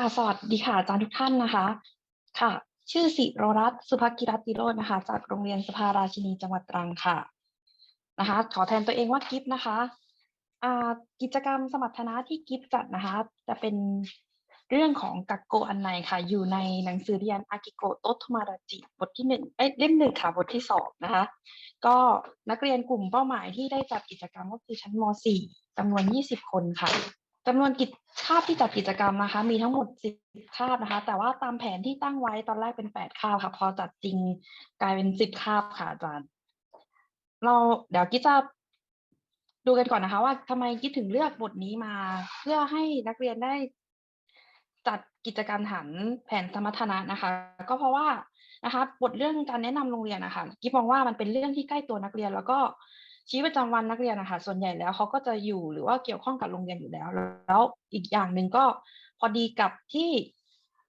ค่ะ สวัสดีค่ะอาจารย์ทุกท่านนะคะ ค่ะ ชื่อสิโรรัตสุภกิรัติโรจน์นะคะ จากโรงเรียนสภาราชินีจังหวัดตรังค่ะ นะคะ ขอแทนตัวเองว่ากิฟต์นะคะกิจกรรมสมรรถนะที่กิฟต์จัดนะคะ จะเป็นเรื่องของกักโกอันไนค่ะ อยู่ในหนังสือเรียนอากิโกโตทมาราจิ บทที่หนึ่งเอ้ยเล่มหนึ่งค่ะ บทที่สองนะคะ ก็นักเรียนกลุ่มเป้าหมายที่ได้จัดกิจกรรมก็คือชั้นม .4 จำนวน 20 คนค่ะ จำนวนกิจคาบที่จัดกิจกรรมนะคะ มีทั้งหมด10คาบนะคะ แต่ว่าตามแผนที่ตั้งไว้ตอนแรกเป็น8คาบค่ะ พอจัดจริงกลายเป็น10คาบค่ะอาจารย์ เราเดี๋ยวกิ๊จะดูกันก่อนนะคะ ว่าทำไมกิ๊ถึงเลือกบทนี้มา เพื่อให้นักเรียนได้จัดกิจกรรมฐานแผนสมรรถนะนะคะ ก็เพราะว่านะคะ บทเรื่องการแนะนำโรงเรียนนะคะกิ๊มองว่ามันเป็นเรื่องที่ใกล้ตัวนักเรียน แล้วก็ ชีวิตประจำวันนักเรียนนะคะส่วนใหญ่แล้วเขาก็จะอยู่หรือว่าเกี่ยวข้องกับโรงเรียนอยู่แล้ว แล้วอีกอย่างหนึ่งก็พอดีกับที่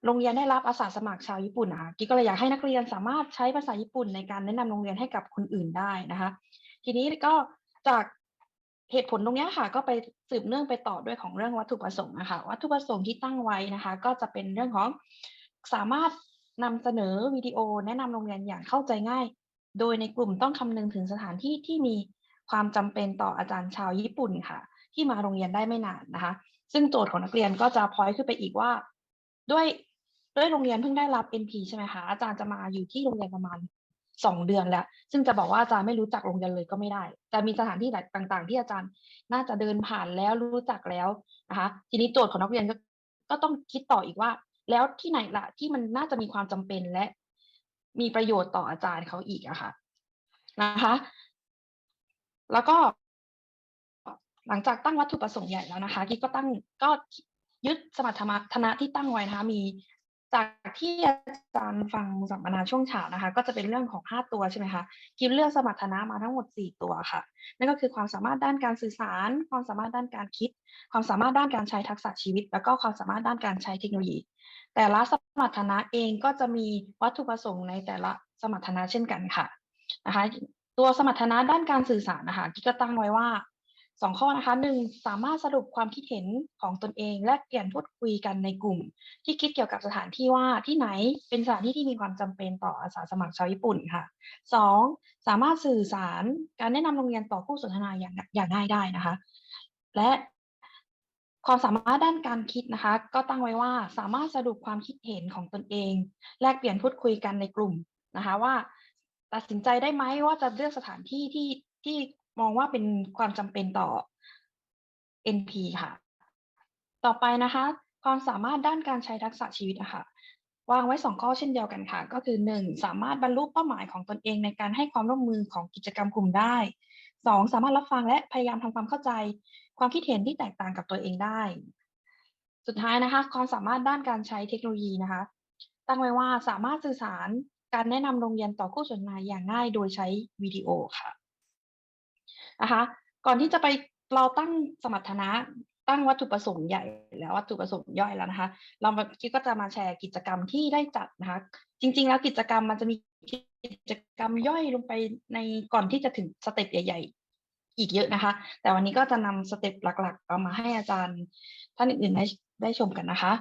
โรงเรียนได้รับอาสาสมัครชาวญี่ปุ่นนะคะกิ๊บก็เลยอยากให้นักเรียนสามารถใช้ภาษาญี่ปุ่นในการแนะนำโรงเรียนให้กับคนอื่นได้นะคะ ทีนี้ก็จากเหตุผลตรงนี้ค่ะ ก็ไปสืบเนื่องไปต่อด้วยของเรื่องวัตถุประสงค์นะคะวัตถุประสงค์ที่ตั้งไว้นะคะ ก็จะเป็นเรื่องของสามารถนำเสนอวิดีโอแนะนำโรงเรียนอย่างเข้าใจง่าย โดยในกลุ่มต้องคำนึงถึงสถานที่ที่มี ความจำเป็นต่ออาจารย์ชาวญี่ปุ่นค่ะ ที่มาโรงเรียนได้ไม่นานนะคะ ซึ่งโจทย์ของนักเรียนก็จะพอยขึ้นไปอีกว่า ด้วยด้วยโรงเรียนเพิ่งได้รับ NP ใช่ไหมคะอาจารย์จะมาอยู่ที่โรงเรียนประมาณสองเดือนแล้ว ซึ่งจะบอกว่าอาจารย์ไม่รู้จักโรงเรียนเลยก็ไม่ได้ แต่มีสถานที่ต่างๆ ที่อาจารย์น่าจะเดินผ่านแล้วรู้จักแล้วนะคะทีนี้โจทย์ของนักเรียนก็ก็ต้องคิดต่ออีกว่า แล้วที่ไหนล่ะที่มันน่าจะมีความจำเป็นและ มีประโยชน์ต่ออาจารย์เขาอีกอะค่ะนะคะ แล้วก็หลังจากตั้งวัตถุประสงค์ใหญ่แล้วนะคะกิ๊กก็ตั้งก็ยึดสมรรถนะที่ตั้งไว้นะคะมีจากที่อาจารย์ฟังสัมมนาช่วงเช้านะคะ ก็จะเป็นเรื่องของห้าตัวใช่ไหมคะกิ๊บเลือกสมรรถนะมาทั้งหมดสี่ตัวค่ะ นั่นก็คือความสามารถด้านการสื่อสาร ความสามารถด้านการคิด ความสามารถด้านการใช้ทักษะชีวิต แล้วก็ความสามารถด้านการใช้เทคโนโลยี แต่ละสมรรถนะเองก็จะมีวัตถุประสงค์ในแต่ละสมรรถนะเช่นกันค่ะนะคะ ตัวสมรรถนะด้านการสื่อสารนะคะกิ๊กก็ตั้งไว้ว่าสองข้อนะคะหนึ่งสามารถสรุปความคิดเห็นของตนเอง และเปลี่ยนพูดคุยกันในกลุ่ม ที่คิดเกี่ยวกับสถานที่ว่าที่ไหนเป็นสถานที่ที่มีความจำเป็นต่ออาสาสมัครชาวญี่ปุ่นค่ะสองสามารถสื่อสารการแนะนำโรงเรียนต่อผู้สนทนาอย่างอย่างง่ายได้นะคะ และความสามารถด้านการคิดนะคะ ก็ตั้งไว้ว่าสามารถสรุปความคิดเห็นของตนเอง แลกเปลี่ยนพูดคุยกันในกลุ่มนะคะว่า ตัดสินใจได้ไหมว่าจะเลือกสถานที่ที่ที่มองว่าเป็นความจำเป็นต่อ NP ค่ะ ต่อไปนะคะ ความสามารถด้านการใช้ทักษะชีวิตอะค่ะวางไว้สองข้อเช่นเดียวกันค่ะ ก็คือหนึ่งสามารถบรรลุเป้าหมายของตนเองในการให้ความร่วมมือของกิจกรรมกลุ่มได้สองสามารถรับฟังและพยายามทำความเข้าใจ ความคิดเห็นที่แตกต่างกับตัวเองได้ สุดท้ายนะคะ ความสามารถด้านการใช้เทคโนโลยีนะคะ ตั้งไว้ว่าสามารถสื่อสาร การแนะนำโรงเรียนต่อคู่สนทนาอย่างง่ายโดยใช้วิดีโอค่ะนะคะก่อนที่จะไปเราตั้งสมรรถนะตั้งวัตถุประสงค์ใหญ่แล้ววัตถุประสงค์ย่อยแล้วนะคะ เราคิดก็จะมาแชร์กิจกรรมที่ได้จัดนะคะ จริง ๆ แล้วกิจกรรมมันจะมีกิจกรรมย่อยลงไปในก่อนที่จะถึงสเต็ปใหญ่ ๆ อีกเยอะนะคะ แต่วันนี้ก็จะนำสเต็ปหลักๆ เอามาให้อาจารย์ท่านอื่นๆได้ได้ชมกันนะคะ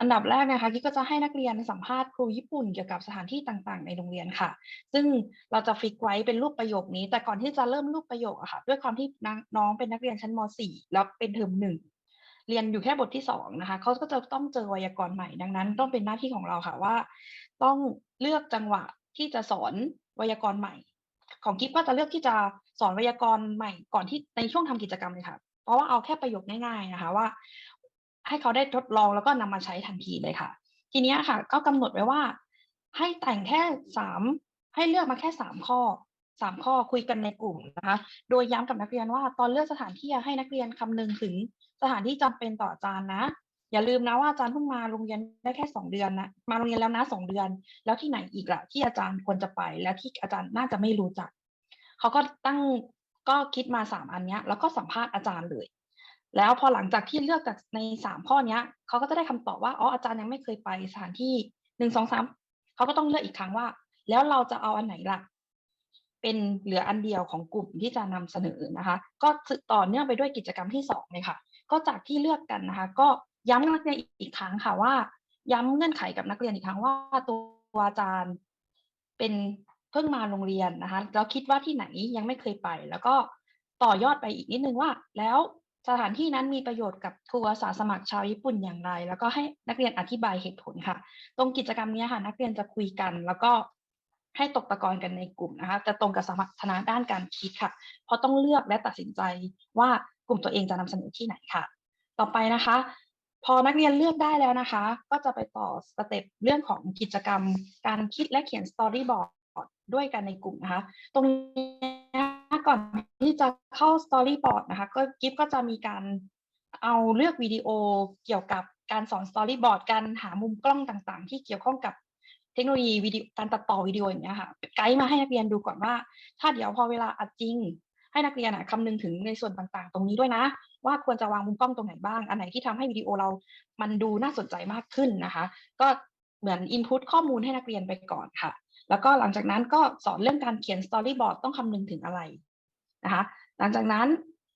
อันดับแรกนะคะกิ๊กก็จะให้นักเรียนสัมภาษณ์ครูญี่ปุ่นเกี่ยวกับสถานที่ต่างๆ ในโรงเรียนค่ะ ซึ่งเราจะฟิกไว้เป็นรูปประโยคนี้ แต่ก่อนที่จะเริ่มรูปประโยคอะค่ะ ด้วยความที่น้องเป็นนักเรียนชั้นม .4 แล้วเป็นเทอมหนึ่งเรียนอยู่แค่บทที่สองนะคะเขาก็จะต้องเจอไวยากรณ์ใหม่ดังนั้น ต้องเป็นหน้าที่ของเราค่ะว่า ต้องเลือกจังหวะที่จะสอนไวยากรณ์ใหม่ ของกิ๊บก็จะเลือกที่จะสอนไวยากรณ์ใหม่ก่อนที่ในช่วงทำกิจกรรมเลยค่ะ เพราะว่าเอาแค่ประโยคง่ายๆนะคะว่า ให้เขาได้ทดลองแล้วก็นำมาใช้ทันทีเลยค่ะ ทีนี้ค่ะ ก็กำหนดไว้ว่า ให้แต่งแค่สามให้เลือกมาแค่สามข้อสามข้อคุยกันในกลุ่มนะคะ โดยย้ำกับนักเรียนว่า ตอนเลือกสถานที่ให้นักเรียนคำนึงถึงสถานที่จำเป็นต่ออาจารย์นะ อย่าลืมนะว่าอาจารย์เพิ่งมาโรงเรียนได้แค่สองเดือนนะมาโรงเรียนแล้วนะสองเดือน แล้วที่ไหนอีกล่ะที่อาจารย์ควรจะไป แล้วที่อาจารย์น่าจะไม่รู้จักเขาก็ตั้งก็คิดมาสามอันเนี้ยแล้วก็สัมภาษณ์อาจารย์เลย แล้วพอหลังจากที่เลือกจากในสามข้อเนี้ยเขาก็จะได้คำตอบว่าอ๋ออาจารย์ยังไม่เคยไปสถานที่หนึ่งสองสามเขาก็ต้องเลือกอีกครั้งว่า แล้วเราจะเอาอันไหนล่ะ เป็นเหลืออันเดียวของกลุ่มที่จะนำเสนอนะคะ ก็ต่อเนื่องไปด้วยกิจกรรมที่สองเลยค่ะ ก็จากที่เลือกกันนะคะ ก็ย้ำนักเรียนอีกครั้งค่ะว่า ย้ำเงื่อนไขกับนักเรียนอีกครั้งว่าตัวอาจารย์เป็นเพิ่งมาโรงเรียนนะคะแล้วคิดว่าที่ไหนยังไม่เคยไป แล้วก็ต่อยอดไปอีกนิดนึงว่า แล้ว สถานที่นั้นมีประโยชน์กับครูอาสาสมัครชาวญี่ปุ่นอย่างไร แล้วก็ให้นักเรียนอธิบายเหตุผลค่ะ ตรงกิจกรรมนี้ค่ะ นักเรียนจะคุยกัน แล้วก็ให้ตกตะกอนกันในกลุ่มนะคะจะตรงกับสมรรถนะด้านการคิดค่ะ เพราะต้องเลือกและตัดสินใจว่ากลุ่มตัวเองจะนำเสนอที่ไหนค่ะ ต่อไปนะคะ พอนักเรียนเลือกได้แล้วนะคะ ก็จะไปต่อสเต็ปเรื่องของกิจกรรม การคิดและเขียนสตอรี่บอร์ดด้วยกันในกลุ่มนะคะ ตรงนี้ ก่อนที่จะเข้าสตอรี่บอร์ดนะคะ ก็กิฟก็จะมีการเอาเลือกวิดีโอเกี่ยวกับการสอนสตอรี่บอร์ดการหามุมกล้องต่างๆ ที่เกี่ยวข้องกับเทคโนโลยีวิดีโอการตัดต่อวิดีโออย่างเงี้ยค่ะไกด์มาให้นักเรียนดูก่อนว่า ถ้าเดี๋ยวพอเวลาอัดจริง ให้นักเรียนคำนึงถึงในส่วนต่างๆ ตรงนี้ด้วยนะ ว่าควรจะวางมุมกล้องตรงไหนบ้าง อันไหนที่ทำให้วิดีโอเรามันดูน่าสนใจมากขึ้นนะคะ ก็เหมือนอินพุตข้อมูลให้นักเรียนไปก่อนค่ะ แล้วก็หลังจากนั้นก็สอนเรื่องการเขียนสตอรี่บอร์ดต้องคำนึงถึงอะไร นะคะหลังจากนั้น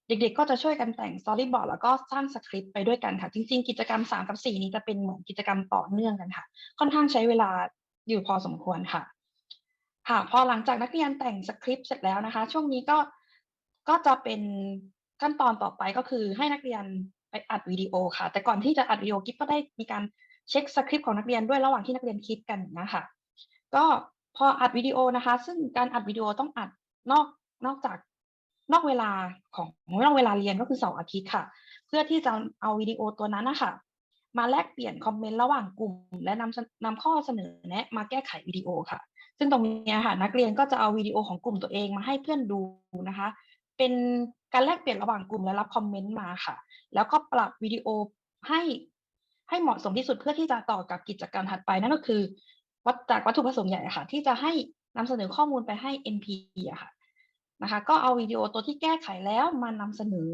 เด็กๆก็จะช่วยกันแต่งสตอรี่บอร์ดแล้วก็สร้างสคริปต์ไปด้วยกันค่ะ จริงๆ กิจกรรม 3 กับ 4 นี้จะเป็นเหมือนกิจกรรมต่อเนื่องกันค่ะ ค่อนข้างใช้เวลาอยู่พอสมควรค่ะค่ะพอหลังจากนักเรียนแต่งสคริปต์เสร็จแล้วนะคะ ช่วงนี้ก็ก็จะเป็นขั้นตอนต่อไปก็คือให้นักเรียนไปอัดวิดีโอค่ะ แต่ก่อนที่จะอัดวิดีโอกิฟก็ได้มีการเช็คสคริปต์ของนักเรียนด้วยระหว่างที่นักเรียนคิดกันนะคะก็พออัดวิดีโอนะคะ ซึ่งการอัดวิดีโอต้องอัดนอกนอกจาก นอกเวลาของนอกเวลาเรียนก็คือเสาร์อาทิตย์ค่ะ เพื่อที่จะเอาวิดีโอตัวนั้นนะคะมาแลกเปลี่ยนคอมเมนต์ระหว่างกลุ่ม และนำนำข้อเสนอแนะมาแก้ไขวิดีโอค่ะ ซึ่งตรงนี้ค่ะนักเรียนก็จะเอาวิดีโอของกลุ่มตัวเองมาให้เพื่อนดูนะคะ เป็นการแลกเปลี่ยนระหว่างกลุ่มและรับคอมเมนต์มาค่ะ แล้วก็ปรับวิดีโอให้ให้เหมาะสมที่สุดเพื่อที่จะต่อกับกิจกรรมถัดไปนั่นก็คือวัดจากวัตถุประสงค์ใหญ่ค่ะ ที่จะให้นำเสนอข้อมูลไปให้ NP อะค่ะ นะคะก็เอาวิดีโอตัวที่แก้ไขแล้วมานำเสนอ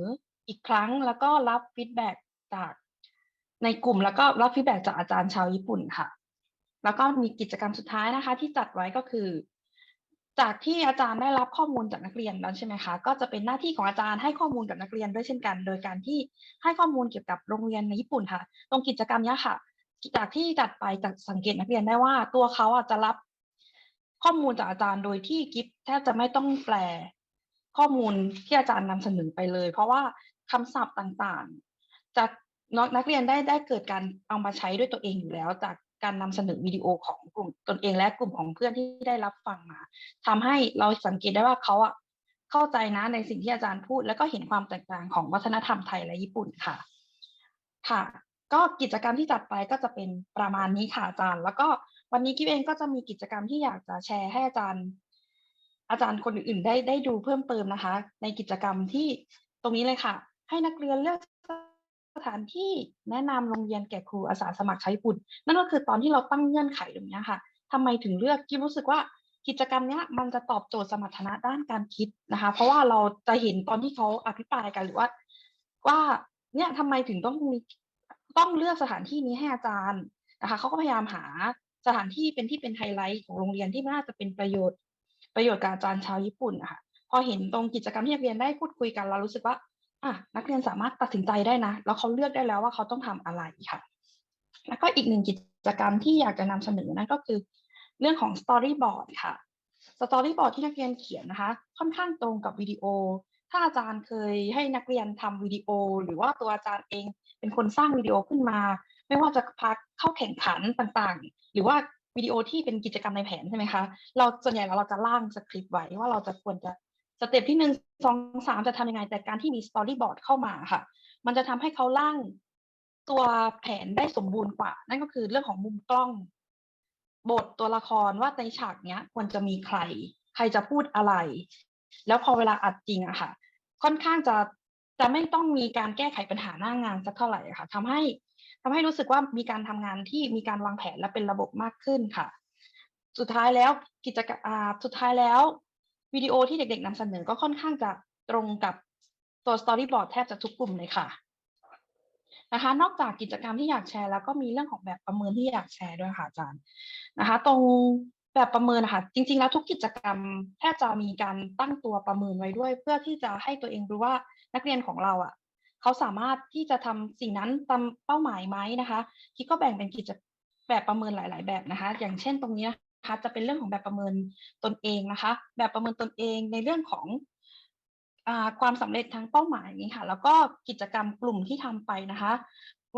อีกครั้งแล้วก็รับฟีดแบ็จากในกลุ่มแล้วก็รับฟีดแบ็จากอาจารย์ชาวญี่ปุ่นค่ะ แล้วก็มีกิจกรรมสุดท้ายนะคะ ที่จัดไว้ก็คือ จากที่อาจารย์ได้รับข้อมูลจากนักเรียนแล้วใช่ไหมคะ ก็จะเป็นหน้าที่ของอาจารย์ให้ข้อมูลกับนักเรียนด้วยเช่นกัน โดยการที่ให้ข้อมูลเกี่ยวกับโรงเรียนในญี่ปุ่นค่ะ ตรงกิจกรรมนี้ค่ะ จากที่จัดไปจากสังเกตนักเรียนได้ว่าตัวเขาอะจะรับ ข้อมูลจากอาจารย์โดยที่กิฟแทบจะไม่ต้องแปล ข้อมูลที่อาจารย์นำเสนอไปเลย เพราะว่าคำศัพท์ต่างๆจะนักเรียนได้ได้เกิดการเอามาใช้ด้วยตัวเองอยู่แล้ว จากการนำเสนอวิดีโอของกลุ่มตนเองและกลุ่มของเพื่อนที่ได้รับฟังมาทำให้เราสังเกตได้ว่าเขาอะเข้าใจนะในสิ่งที่อาจารย์พูด แล้วก็เห็นความแตกต่างของวัฒนธรรมไทยและญี่ปุ่นค่ะ ค่ะ ก็กิจกรรมที่จัดไปก็จะเป็นประมาณนี้ค่ะอาจารย์ แล้วก็ วันนี้กิ๊บเองก็จะมีกิจกรรมที่อยากจะแชร์ให้อาจารย์ อาจารย์คนอื่นๆได้ได้ดูเพิ่มเติมนะคะ ในกิจกรรมที่ตรงนี้เลยค่ะ ให้นักเรียนเลือกสถานที่แนะนำโรงเรียนแก่ครูอาสาสมัครใช้ปุ่น นั่นก็คือตอนที่เราตั้งเงื่อนไขตรงนี้ค่ะทำไมถึงเลือกกิ๊บรู้สึกว่ากิจกรรมนี้มันจะตอบโจทย์สมรรถนะด้านการคิดนะคะ เพราะว่าเราจะเห็นตอนที่เขาอภิปรายกันหรือว่า ว่าเนี่ยทำไมถึงต้องมีต้องเลือกสถานที่นี้ให้อาจารย์นะคะเขาก็พยายามหา สถานที่เป็นที่เป็นไฮไลท์ของโรงเรียนที่น่าจะเป็นประโยชน์ ประโยชน์กับอาจารย์ชาวญี่ปุ่นนะคะพอเห็นตรงกิจกรรมที่นักเรียนได้พูดคุยกันเรารู้สึกว่าอะนักเรียนสามารถตัดสินใจได้นะ แล้วเขาเลือกได้แล้วว่าเขาต้องทำอะไรค่ะ แล้วก็อีกหนึ่งกิจกรรมที่อยากจะนำเสนอนั่นก็คือ เรื่องของสตอรี่บอร์ดค่ะสตอรี่บอร์ดที่นักเรียนเขียนนะคะ ค่อนข้างตรงกับวิดีโอ ถ้าอาจารย์เคยให้นักเรียนทำวิดีโอ หรือว่าตัวอาจารย์เองเป็นคนสร้างวิดีโอขึ้นมา ไม่ว่าจะพาเข้าแข่งขันต่างๆ หรือว่าวิดีโอที่เป็นกิจกรรมในแผนใช่ไหมคะ เราส่วนใหญ่แล้วเราจะร่างสคริปต์ไว้ว่าเราจะควรจะสเต็ปที่หนึ่งสองสามจะทำยังไงแต่การที่มีสตอรี่บอร์ดเข้ามาค่ะ มันจะทำให้เขาร่างตัวแผนได้สมบูรณ์กว่า นั่นก็คือเรื่องของมุมกล้อง บทตัวละครว่าในฉากเนี้ย ควรจะมีใคร ใครจะพูดอะไร แล้วพอเวลาอัดจริงอะค่ะ ค่อนข้างจะ จะไม่ต้องมีการแก้ไขปัญหาหน้างานสักเท่าไหร่ค่ะทำให้ทำให้รู้สึกว่ามีการทำงานที่มีการวางแผนและเป็นระบบมากขึ้นค่ะ สุดท้ายแล้วกิจกรรมสุดท้ายแล้ววิดีโอที่เด็กๆนำเสนอก็ค่อนข้างจะตรงกับตัวสตอรี่บอร์ดแทบจะทุกกลุ่มเลยค่ะนะคะนอกจากกิจกรรมที่อยากแชร์แล้วก็มีเรื่องของแบบประเมินที่อยากแชร์ด้วยค่ะอาจารย์นะคะ ตรงแบบประเมินนะคะจริง ๆ แล้วทุกกิจกรรมแทบจะมีการตั้งตัวประเมินไว้ด้วย เพื่อที่จะให้ตัวเองรู้ว่า นักเรียนของเราอะเขาสามารถที่จะทำสิ่งนั้นตามเป้าหมายไหมนะคะคิดก็แบ่งเป็นกิจแบบประเมินหลาย ๆ แบบนะคะ อย่างเช่นตรงนี้นะคะจะเป็นเรื่องของแบบประเมินตนเองนะคะ แบบประเมินตนเองในเรื่องของอความสำเร็จทางเป้าหมายนี้ค่ะ แล้วก็กิจกรรมกลุ่มที่ทำไปนะคะ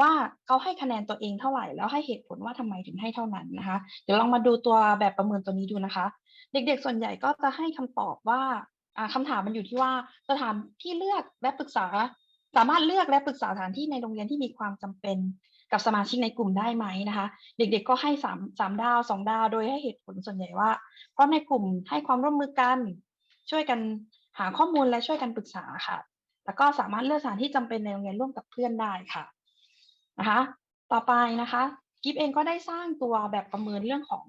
ว่าเขาให้คะแนนตัวเองเท่าไหร่ แล้วให้เหตุผลว่าทำไมถึงให้เท่านั้นนะคะ เดี๋ยวลองมาดูตัวแบบประเมินตัวนี้ดูนะคะ เด็กๆ ส่วนใหญ่ก็จะให้คำตอบว่า อ่าคำถามมันอยู่ที่ว่าสถานที่เลือกและปรึกษา สามารถเลือกและปรึกษาสถานที่ในโรงเรียนที่มีความจำเป็นกับสมาชิกในกลุ่มได้ไหมนะคะ เด็กๆก็ให้สามสามดาวสองดาวโดยให้เหตุผลส่วนใหญ่ว่า เพราะในกลุ่มให้ความร่วมมือกัน ช่วยกันหาข้อมูลและช่วยกันปรึกษาค่ะ แล้วก็สามารถเลือกสถานที่จำเป็นในโรงเรียนร่วมกับเพื่อนได้ค่ะนะคะ ต่อไปนะคะกิฟเองก็ได้สร้างตัวแบบประเมินเรื่องของ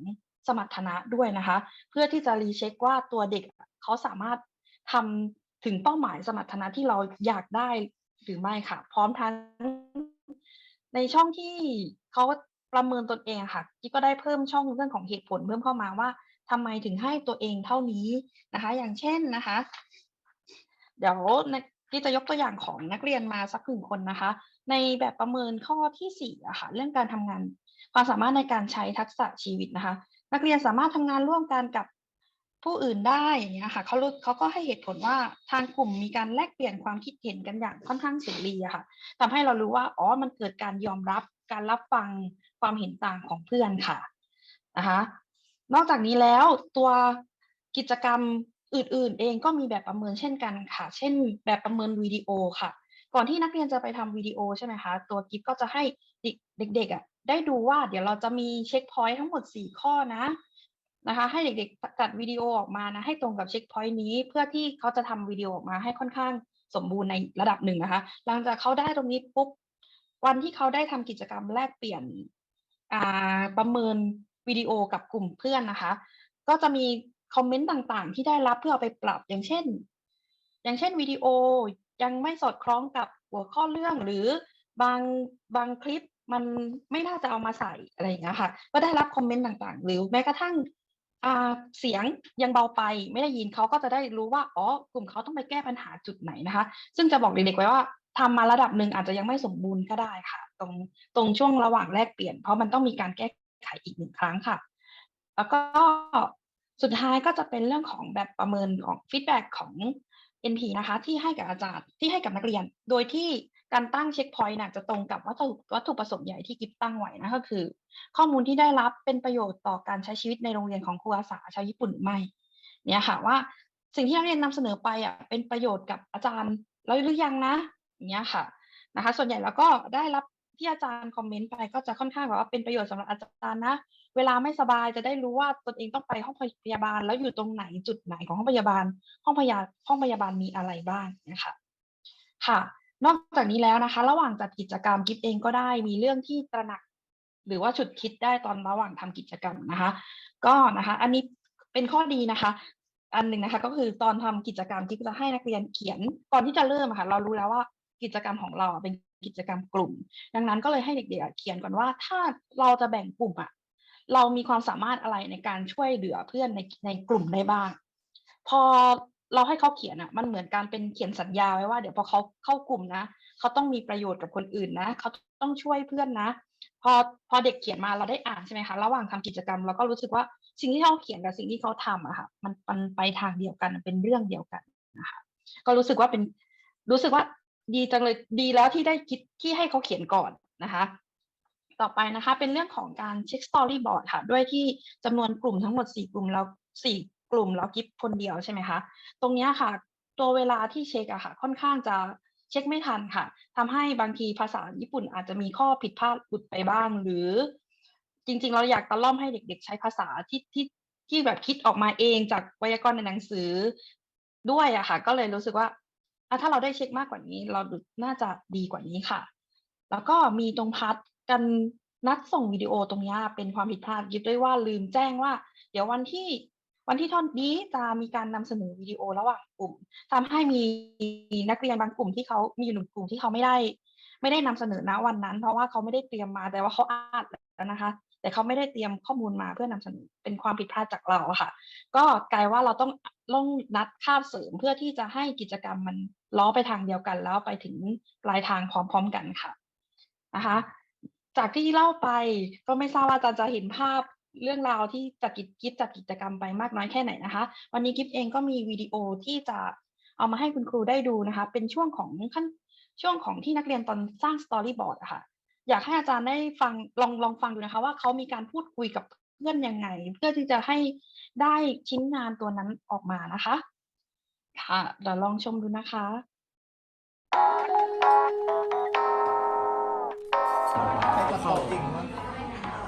สมรรถนะด้วยนะคะ เพื่อที่จะรีเช็คว่าตัวเด็กเขาสามารถ ทำถึงเป้าหมายสมรรถนะที่เราอยากได้หรือไม่ค่ะ พร้อมทั้งในช่องที่เขาประเมินตนเองค่ะกิ๊กก็ได้เพิ่มช่องเรื่องของเหตุผลเพิ่มเข้ามาว่าทำไมถึงให้ตัวเองเท่านี้นะคะ อย่างเช่นนะคะ เดี๋ยวกิ๊จะยกตัวอย่างของนักเรียนมาสักหนึ่งคนนะคะ ในแบบประเมินข้อที่สี่อะค่ะ เรื่องการทำงาน ความสามารถในการใช้ทักษะชีวิตนะคะ นักเรียนสามารถทำงานร่วมกันกับ ผู้อื่นได้อย่างเงี้ยค่ะเขาเขาก็ให้เหตุผลว่าทางกลุ่มมีการแลกเปลี่ยนความคิดเห็นกันอย่างค่อนข้างเสรีอะค่ะทำให้เรารู้ว่าอ๋อมันเกิดการยอมรับการรับฟังความเห็นต่างของเพื่อนค่ะนะคะนอกจากนี้แล้วตัวกิจกรรมอื่น ๆ เองก็มีแบบประเมินเช่นกันค่ะ เช่น แบบประเมินวิดีโอค่ะ ก่อนที่นักเรียนจะไปทำวิดีโอใช่ไหมคะตัวกิฟก็จะให้เด็กๆอะได้ดูว่าเดี๋ยวเราจะมีเช็คพอยต์ทั้งหมด 4 ข้อนะ นะคะ ให้เด็กๆจัดวิดีโอออกมานะให้ตรงกับเช็คพอยต์นี้ เพื่อที่เขาจะทำวิดีโอออกมาให้ค่อนข้างสมบูรณ์ในระดับหนึ่งนะคะ หลังจากเขาได้ตรงนี้ปุ๊บวันที่เขาได้ทำกิจกรรมแลกเปลี่ยนประเมินวิดีโอกับกลุ่มเพื่อนนะคะ ก็จะมีคอมเมนต์ต่างๆ ที่ได้รับเพื่อเอาไปปรับอย่างเช่น อย่างเช่นวิดีโอยังไม่สอดคล้องกับหัวข้อเรื่องหรือบางบางคลิปมันไม่น่าจะเอามาใส่อะไรอย่างเงี้ยค่ะ ก็ได้รับคอมเมนต์ต่างๆ หรือแม้กระทั่ง เสียงยังเบาไปไม่ได้ยินเขาก็จะได้รู้ว่าอ๋อกลุ่มเขาต้องไปแก้ปัญหาจุดไหนนะคะ ซึ่งจะบอกเด็กๆไว้ว่าทำมาระดับหนึ่งอาจจะยังไม่สมบูรณ์ก็ได้ค่ะ ตรงตรงช่วงระหว่างแลกเปลี่ยน เพราะมันต้องมีการแก้ไขอีกหนึ่งครั้งค่ะ แล้วก็สุดท้ายก็จะเป็นเรื่องของแบบประเมินของฟีดแบ็ของ NP นะคะ ที่ให้กับอาจารย์ที่ให้กับนักเรียน โดยที่ การตั้งเช็คพอยต์น่ะจะตรงกับวัตถุวัตถุประสงค์ใหญ่ที่กิฟตั้งไว้นะก็คือ ข้อมูลที่ได้รับเป็นประโยชน์ต่อการใช้ชีวิตในโรงเรียนของครูอาสาชาวญี่ปุ่นหรือไม่ เนี่ยค่ะว่าสิ่งที่นักเรียนนำเสนอไปอะเป็นประโยชน์กับอาจารย์แล้วหรือยังนะอย่างเงี้ยค่ะนะคะ ส่วนใหญ่แล้วก็ได้รับที่อาจารย์คอมเมนต์ไปก็จะค่อนข้างแบบว่าเป็นประโยชน์สำหรับอาจารย์นะ เวลาไม่สบายจะได้รู้ว่าตนเองต้องไปห้องพยาบาล แล้วอยู่ตรงไหนจุดไหนของห้องพยาบาล ห้องพยาห้องพยาบาลมีอะไรบ้างนะคะค่ะ นอกจากนี้แล้วนะคะ ระหว่างจัดกิจกรรมกิฟเองก็ได้มีเรื่องที่ตระหนัก หรือว่าฉุดคิดได้ตอนระหว่างทำกิจกรรมนะคะ ก็นะคะ อันนี้เป็นข้อดีนะคะ อันหนึ่งนะคะ ก็คือตอนทำกิจกรรมกิฟจะให้นักเรียนเขียนก่อนที่จะเริ่มค่ะ เรารู้แล้วว่ากิจกรรมของเราเป็นกิจกรรมกลุ่ม ดังนั้นก็เลยให้เด็กๆเขียนก่อนว่าถ้าเราจะแบ่งกลุ่มอะเรามีความสามารถอะไรในการช่วยเหลือเพื่อนในในกลุ่มได้บ้าง พอ เราให้เขาเขียนอะมันเหมือนการเป็นเขียนสัญญาไว้ว่าเดี๋ยวพอเขาเข้ากลุ่มนะเขาต้องมีประโยชน์กับคนอื่นนะเขาต้องช่วยเพื่อนนะ พอพอเด็กเขียนมาเราได้อ่านใช่ไหมคะระหว่างทำกิจกรรมเราก็รู้สึกว่าสิ่งที่เขาเขียนกับสิ่งที่เขาทำอะค่ะมันมันไปทางเดียวกันเป็นเรื่องเดียวกันนะคะก็รู้สึกว่าเป็นรู้สึกว่าดีจังเลยดีแล้วที่ได้คิดที่ให้เขาเขียนก่อนนะคะ ต่อไปนะคะเป็นเรื่องของการเช็คสตอรี่บอร์ดค่ะ ด้วยที่จำนวนกลุ่มทั้งหมด 4 กลุ่มแล้ว4 กลุ่มแล้วกิฟคนเดียวใช่ไหมคะ ตรงนี้ค่ะ ตัวเวลาที่เช็คอะค่ะ ค่อนข้างจะเช็คไม่ทันค่ะทำให้บางทีภาษาญี่ปุ่นอาจจะมีข้อผิดพลาดหลุดไปบ้าง หรือ จริง ๆ เราอยากตะล่อมให้เด็ก ๆ ใช้ภาษาที่ที่ที่แบบคิดออกมาเองจากไวยากรณ์ในหนังสือด้วยอะค่ะ ก็เลยรู้สึกว่าถ้าเราได้เช็คมากกว่านี้ เราน่าจะดีกว่านี้ค่ะ แล้วก็มีตรงพัดกันนัดส่งวิดีโอตรงนี้เป็นความผิดพลาดยึดด้วยว่าลืมแจ้งว่า เดี๋ยววันที่ วันที่ท่อนนี้จะมีการนำเสนอวิดีโอระหว่างกลุ่มทำให้มีนักเรียนบางกลุ่มที่เขามีอยู่หนึ่งกลุ่มที่เขาไม่ได้ ไม่ได้นำเสนอณวันนั้น เพราะว่าเขาไม่ได้เตรียมมาแต่ว่าเขาอ่านแล้วนะคะ แต่เขาไม่ได้เตรียมข้อมูลมาเพื่อนำเสนอเป็นความผิดพลาดจากเราค่ะ ก็กลายว่าเราต้องต้องนัดคาบเสริมเพื่อที่จะให้กิจกรรมมันล้อไปทางเดียวกัน แล้วไปถึงปลายทางพร้อม ๆกันค่ะนะคะจากที่เล่าไปก็ไม่ทราบว่าอาจารย์จะเห็นภาพ เรื่องราวที่จากกิจกิจจากกิจกรรมไปมากน้อยแค่ไหนนะคะ วันนี้กิฟเองก็มีวิดีโอที่จะเอามาให้คุณครูได้ดูนะคะ เป็นช่วงของขั้นช่วงของที่นักเรียนตอนสร้างสตอรี่บอร์ดอะค่ะ อยากให้อาจารย์ได้ฟังลองลองฟังดูนะคะ ว่าเขามีการพูดคุยกับเพื่อนยังไง เพื่อที่จะให้ได้ชิ้นงานตัวนั้นออกมานะคะ ค่ะเดี๋ยวลองชมดูนะคะใครจะตอบจริงวะ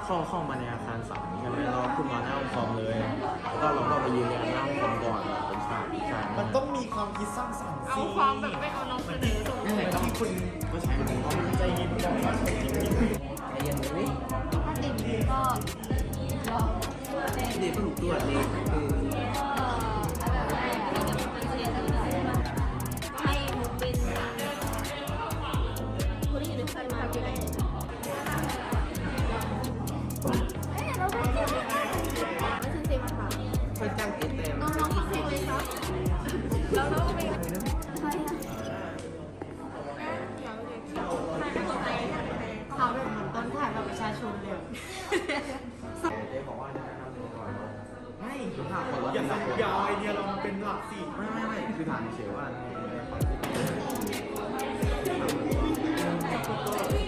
เข้าเข้ามาในอาคารสาม ใช่ไหมเราขึ้นมาหน้าห้องคอมเลย แล้วก็เราก็ไปยืนยันหน้าห้องคอมก่อนเป็นฉากฉากมันต้องมีความคิดสร้างสรรค์เอาสิความแบบไม่เอานำเสนอส่งนั่นแหละก็ที่คุณก็ใช้มันก็มันใจเย็นก่อนใจเย็น ไม่คือถาคนรถอย่าหลัสั่กงยาไอเดียเรามาเป็นหลักสิไม่ไม่ไม่คือถามเฉยว่ามีสต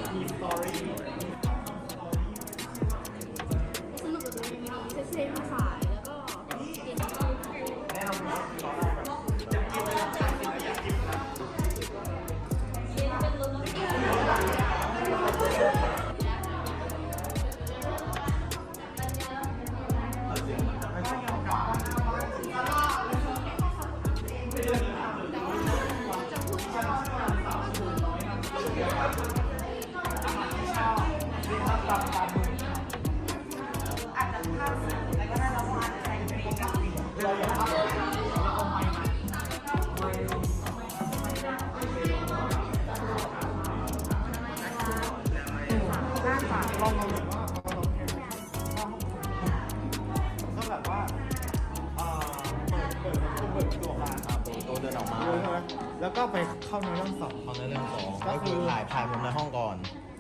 ายถ่ายมุมในห้องก่อน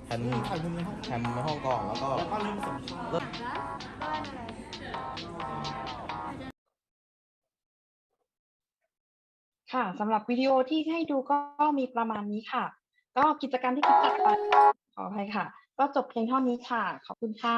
แทนถ่ายมุมในห้องแทนมุมในห้องก่อนแล้วก็แล้วก็เริ่มสัมภาษณ์เริ่มค่ะสำหรับวิดีโอที่ให้ดูก็มีประมาณนี้ค่ะ ก็กิจกรรมที่กิจจัดไปขออภัยค่ะ ก็จบเพียงเท่านี้ค่ะ ขอบคุณค่ะ